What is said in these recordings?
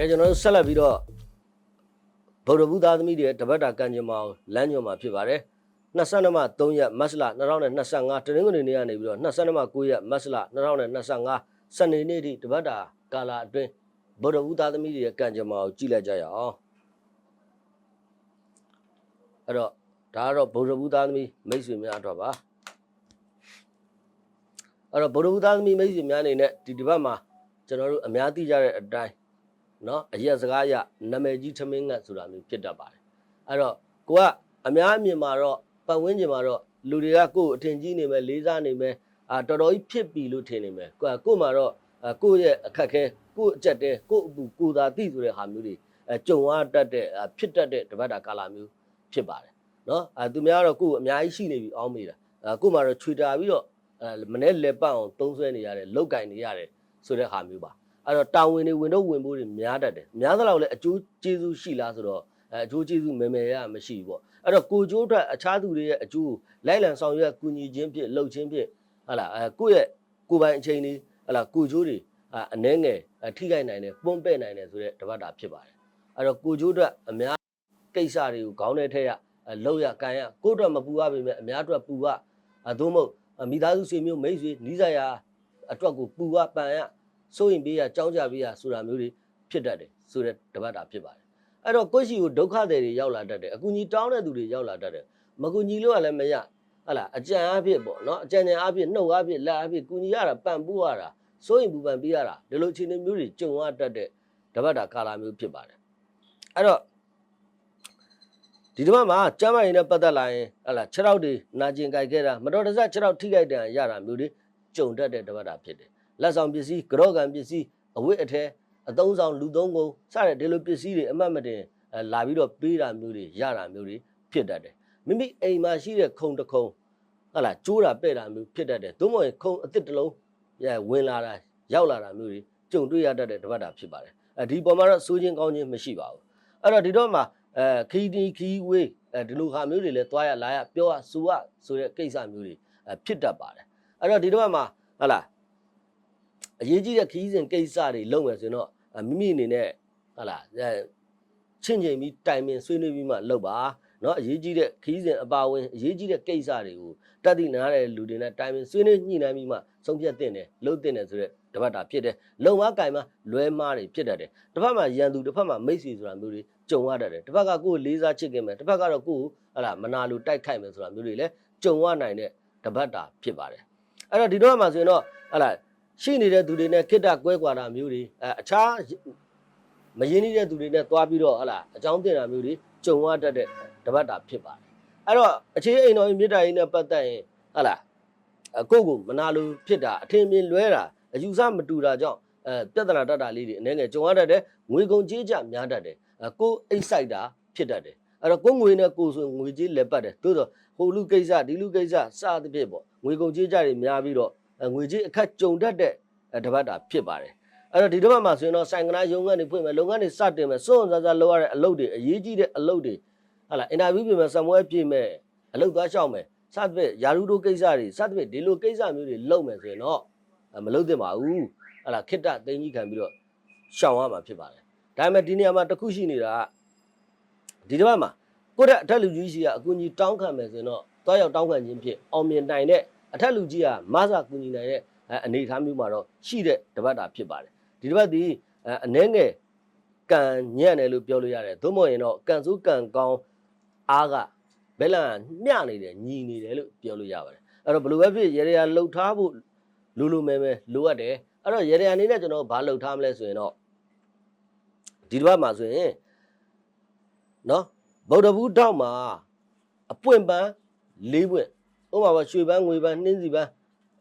ကဲကျွန်တော်တို့ဆက်လက်ပြီးတော့ဗုဒ္ဓဘုသားသမီးတွေရဲ့တပတ်တာကံကြမ္မာကိုလမ်းညွှန်မှာဖြစ်ပါတယ်22မှ3ရက်မတ်လ2025တနင်္ဂနွေနေ့ကနေပြီးတော့22မှ9ရက်မတ်လ2025စနေနေ့ထိတပတ်တာကာလအတွင်းဗုဒ္ဓဘုသားသမီးတွေရဲ့ကံကြမ္မာကိုကြည့်လိုက်ကြရအောင်အဲ့တော့ဒါကတော့ဗုဒ္ဓဘုသားသမီးမိတ်ဆွေများအတွက်ပါအဲ့တော့ဗုဒ္ဓဘုသားသမီးမိတ်ဆွေများအနေနဲ့ဒီဒီဘက်မှာကျွန်တော်တို့အများသိကြတဲ့အတိုင်း နော်အရက်စကားရနာမည်ကြီးထမင်းငတ်ဆိုတာမျိုးဖြစ်တတ်ပါတယ်အဲ့တော့ကိုကအများအမြင်မှာတော့ပတ်ဝန်းကျင်မှာတော့လူတွေကကိုယ်အထင်ကြီးနေမယ်လေးစားနေမယ်အာတော်တော်ကြီးဖြစ်ပြီလို့ထင်နေမယ်ကိုကကို့မှာတော့အာကိုယ့်ရဲ့အခက်ခဲကိုယ့်အကြက်တဲကိုယ့်အပူကိုယ်သာသိဆိုတဲ့ဟာမျိုးတွေအဲကြုံရတတ်တဲ့အာဖြစ်တတ်တဲ့တပတ်တာကာလမျိုးဖြစ်ပါတယ်နော်အဲသူများတော့ကိုယ်အများကြီးရှိနေပြီအောင်းမိတာအဲကို့မှာတော့ခြွေတာပြီးတော့အဲမနေ့လက်ပတ်အောင်သုံးဆွဲနေရတယ်လောက်ကင်နေရတယ်ဆိုတဲ့ဟာမျိုးပါ အဲ့တော့တာဝန်တွေဝင်တော့ဝင်ဖို့တွေများတတ်တယ်များသလောက်လည်းအကျိုးကျေးဇူးရှိလားဆိုတော့အဲအကျိုးကျေးဇူးမယ်မယ်ရမရှိဘူးပေါ့အဲ့တော့ကိုကျိုးအတွက်အခြားသူတွေရဲ့အကျိုးလိုက်လံဆောင်ရွက်ကူညီခြင်းဖြင့်လှုပ်ခြင်းဖြင့်ဟာလားအဲကိုယ့်ရဲ့ကိုယ်ပိုင်အချိန်လေးဟာလားကိုကျိုးတွေအအနှဲငယ်အထိခိုက်နိုင်တယ်ပွန့်ပဲ့နိုင်တယ်ဆိုတဲ့တပတ်တာဖြစ်ပါတယ်အဲ့တော့ကိုကျိုးအတွက်အများကိစ္စတွေကိုခေါင်းထဲထည့်ရအဲလှုပ်ရကန်ရကိုယ့်အတွက်မပူရပါပဲအများအတွက်ပူရအသို့မဟုတ်မိသားစုဆွေမျိုးမိတ်ဆွေနီးစပ်ရာအတွက်ကိုပူရပန်ရ စိုးရင်ပေးရကြောင်းကြပေးရဆိုတာမျိုးတွေဖြစ်တတ်တယ်ဆိုတဲ့တပတ်တာဖြစ်ပါတယ်အဲ့တော့ကိုယ့်ရှိကိုဒုက္ခတွေတွေရောက်လာတတ်တယ်အကူကြီးတောင်းတဲ့သူတွေရောက်လာတတ်တယ်မကူညီလို့ကလည်းမရဟလာအကြံအဖြစ်ပေါ့နော်အကြံဉာဏ်အဖြစ်နှုတ်အဖြစ်လက်အဖြစ်ကူညီရတာပံ့ပိုးရတာစိုးရင်ပူပန်ပေးရတာဒီလိုအခြေအနေမျိုးတွေကြုံရတတ်တဲ့တပတ်တာကာလာမျိုးဖြစ်ပါတယ်အဲ့တော့ဒီတစ်ပတ်မှာကျမ်းမာရေးနဲ့ပတ်သက်လာရင်ဟလာ6ရောက်တွေနာကျင်ကြိုက်ခဲ့တာမတော်တဆ6ရောက်ထိခိုက်တဲ့ရတာမျိုးတွေကြုံတတ်တဲ့တပတ်တာဖြစ်တယ် လက်ဆောင်ပစ္စည်းကြော့ကန်ပစ္စည်းအဝတ်အထည်အသုံးဆောင်လူသုံးကုန်စတဲ့ဒီလိုပစ္စည်းတွေအမှတ်မတင်အဲလာပြီးတော့ပေးတာမျိုးတွေရတာမျိုးတွေဖြစ်တတ်တယ်မိမိအိမ်မှာရှိတဲ့ခုံတစ်ခုံဟလာကျိုးတာပဲ့တာမျိုးဖြစ်တတ်တယ်သို့မဟုတ်ခုံအစ်စ်တစ်လုံးရဲဝင်လာတာရောက်လာတာမျိုးတွေကြုံတွေ့ရတတ်တဲ့တပတ်တာဖြစ်ပါတယ်အဲဒီပုံမှာတော့စိုးချင်းကောင်းချင်းမရှိပါဘူးအဲ့တော့ဒီတော့မှအဲခီတီခီဝေးအဲဒီလိုဟာမျိုးတွေလည်းသွားရလာရပြောရစူရဆိုတဲ့ကိစ္စမျိုးတွေအဲဖြစ်တတ်ပါတယ်အဲ့တော့ဒီတော့မှဟလာ အရေးကြီးတဲ့ခီးစဉ်ကိစ္စတွေလုပ်မယ်ဆိုရင်တော့အမိမိအနေနဲ့ဟာလာအဲချင့်ချိန်ပြီးတိုင်ပင်ဆွေးနွေးပြီးမှလုပ်ပါเนาะအရေးကြီးတဲ့ခီးစဉ်အပါဝင်အရေးကြီးတဲ့ကိစ္စတွေကိုတတ်သိနားတဲ့လူတွေနဲ့တိုင်ပင်ဆွေးနွေးညှိနှိုင်းပြီးမှဆုံးဖြတ်တင်တယ်လုပ်တင်တယ်ဆိုတဲ့တပတ်တာဖြစ်တယ်လုံမကင်မလွဲမားတွေဖြစ်တတ်တယ်တစ်ဖက်မှာရန်သူတစ်ဖက်မှာမိတ်ဆွေဆိုတာမျိုးတွေကြုံရတတ်တယ်တစ်ဖက်ကကိုယ်လေးစားချစ်ခင်မယ်တစ်ဖက်ကတော့ကိုယ်ဟာလာမနာလိုတိုက်ခိုက်မယ်ဆိုတာမျိုးတွေလည်းကြုံရနိုင်တဲ့တပတ်တာဖြစ်ပါတယ်အဲ့တော့ဒီတော့မှဆိုရင်တော့ဟာလာ ရှိနေတဲ့သူတွေနဲ့ခိတ္တကွဲကွာတာမျိုးတွေအဲအခြားမရင်းနှီးတဲ့သူတွေနဲ့တွားပြီးတော့ဟလာအကြောင်းတင်တာမျိုးတွေကြုံရတတ်တဲ့တပတ်တာဖြစ်ပါတယ်အဲ့တော့အခြေအိမ်တော်မြေတားကြီးနဲ့ပတ်သက်ရင်ဟလာအကိုကိုမနာလိုဖြစ်တာအထင်မြင်လွဲတာအယူဆမတူတာကြောင့်အဲပြဿနာတတ်တာလေးတွေအနေငယ်ကြုံရတတ်တယ်ငွေကုန်ကြေးကြများတတ်တယ်အဲကိုအိတ်ဆိုင်တာဖြစ်တတ်တယ်အဲ့တော့ကိုငွေနဲ့ကိုဆိုငွေကြေးလက်ပတ်တယ်သို့တော့ဟိုလူကိစ္စဒီလူကိစ္စစသဖြင့်ပေါ့ငွေကုန်ကြေးကြတွေများပြီးတော့အဲ ငွေကြေးအခက်ကြုံတတ်တဲ့အဲတပတ်တာဖြစ်ပါတယ်အဲ့တော့ဒီတစ်ပတ်မှာဆိုရင်တော့ဆိုင်ကနာရုံးကနေဖွင့်မယ်လုပ်ငန်းတွေစတင်မယ်စွန့်စားစားလုပ်ရတဲ့အလုပ်တွေအရေးကြီးတဲ့အလုပ်တွေဟာလာအင်တာဗျူးပြင်မယ်ဆံမွဲပြင်မယ်အလုပ်သွားရှောက်မယ်စသဖြင့်ယာရုတို့ကိစ္စတွေစသဖြင့်ဒီလိုကိစ္စမျိုးတွေလုပ်မယ်ဆိုရင်တော့အဲမလုပ်သင့်ပါဘူးဟာလာခိတ္တသိန်းကြီးခံပြီးတော့ရှောင်ရမှာဖြစ်ပါတယ်ဒါပေမဲ့ဒီနေရာမှာတစ်ခုရှိနေတာကဒီတစ်ပတ်မှာကိုယ့်တဲ့အထက်လူကြီးရှိကအကူအညီတောင်းခံမယ်ဆိုရင်တော့တွားရောက်တောင်းခံခြင်းဖြင့်အောင်မြင်နိုင်တဲ့ အထက်လူကြီးကမဆာကူညီနိုင်တဲ့အဲအနေအထားမျိုးမှာတော့ရှိတဲ့တပတ်တာဖြစ်ပါတယ်ဒီတပတ်ဒီအဲအနှဲငယ်ကံညံ့တယ်လို့ပြောလို့ရတယ်သို့မဟုတ်ရင်တော့ကံစိုးကံကောင်းအားကဘယ်လန်မျှနေတယ်ညီနေတယ်လို့ပြောလို့ရပါတယ်အဲ့တော့ဘယ်လိုပဲဖြစ်ရေရလှုပ်ထားဖို့လူလူမဲမဲလိုအပ်တယ်အဲ့တော့ရေရအနေနဲ့ကျွန်တော်ဘာလှုပ်ထားမလဲဆိုရင်တော့ဒီတပတ်မှာဆိုရင်နော်ဗုဒ္ဓဘူးတောက်မှာအပွင့်ပန်း၄ပွင့် ဥပမာပါရွှေပန်းငွေပန်းနှင်းစီပန်း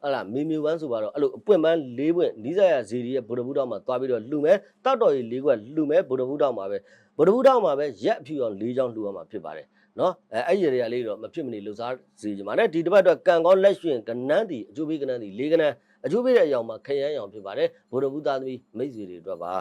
ဟလာမေမြူပန်းဆိုပါတော့အဲ့လိုအပွင့်ပန်း၄ပွင့်နီးစပ်ရဇီရီရဲ့ဗုဒ္ဓဘုတောက်မှာသွားပြီးတော့လှူမယ်တောက်တော်ကြီး၄ခွက်လှူမယ်ဗုဒ္ဓဘုတောက်မှာပဲဗုဒ္ဓဘုတောက်မှာပဲရက်အဖြူအောင်၄ချောင်းလှူရမှာဖြစ်ပါတယ်နော်အဲအဲ့ဒီရေလေးတော့မဖြစ်မနေလှူစားစီကြမှာနဲ့ဒီတစ်ပတ်တော့ကံကောင်းလက်ရှင်ကနန်းတီအကျိုးပေးကနန်းတီ၄ကနန်းအကျိုးပေးတဲ့အရောင်မှာခရမ်းရောင်ဖြစ်ပါတယ်ဗုဒ္ဓဘုသားသမီးမိတ်ဆွေတွေအတွက်ပါ